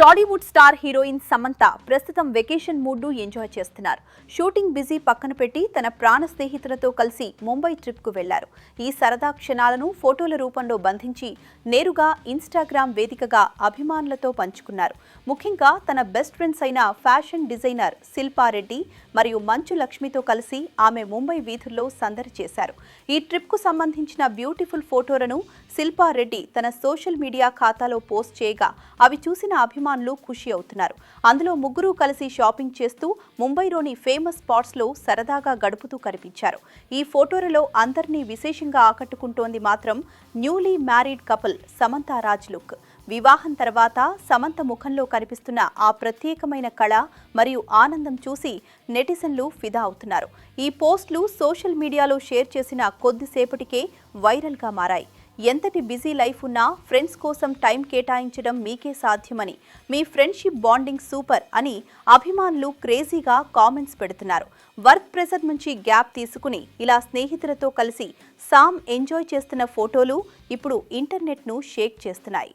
Tollywood star heroine Samantha ప్రస్తుతం vacation mood enjoy చేస్తున్నారు. Shooting busy పక్కన పెట్టి తన ప్రాణ స్నేహితులతో కలిసి ముంబై ట్రిప్కు వెళ్ళారు. ఈ సరదా క్షణాలను ఫోటోల రూపంలో బంధించి నేరుగా ఇన్స్టాగ్రామ్ వేదికగా అభిమానులతో పంచుకున్నారు. ముఖ్యంగా తన బెస్ట్ ఫ్రెండ్స్ అయిన ఫ్యాషన్ డిజైనర్ శిల్పారెడ్డి మరియు మంచు లక్ష్మితో కలిసి ఆమె ముంబై వీధుల్లో సందడి చేశారు. ఈ ట్రిప్కు సంబంధించిన బ్యూటిఫుల్ ఫోటోలను శిల్పారెడ్డి తన సోషల్ మీడియా ఖాతాలో పోస్ట్ చేయగా అవి చూసిన అభిమానులు ఖుషి అవుతున్నారు. అందులో ముగ్గురు కలిసి షాపింగ్ చేస్తూ ముంబైలోని ఫేమస్ స్పాట్స్లో సరదాగా గడుపుతూ కనిపించారు. ఈ ఫోటోలలో అందరినీ విశేషంగా ఆకట్టుకుంటోంది మాత్రం newly married couple Samantha Raj look. వివాహం తర్వాత సమంత ముఖంలో కనిపిస్తున్న ఆ ప్రత్యేకమైన కళ మరియు ఆనందం చూసి నెటిజన్లు ఫిదా అవుతున్నారు. ఈ పోస్టులు సోషల్ మీడియాలో షేర్ చేసిన కొద్దిసేపటికే వైరల్గా మారాయి. ఎంతటి బిజీ లైఫ్ ఉన్నా ఫ్రెండ్స్ కోసం టైం కేటాయించడం మీకే సాధ్యమని మీ ఫ్రెండ్షిప్ బాండింగ్ సూపర్ అని అభిమానులు క్రేజీగా కామెంట్స్ పెడుతున్నారు. వర్క్ ప్రెషర్ నుంచి గ్యాప్ తీసుకుని ఇలా స్నేహితులతో కలిసి సామ్ ఎంజాయ్ చేస్తున్న ఫోటోలు ఇప్పుడు ఇంటర్నెట్ను షేక్ చేస్తున్నాయి.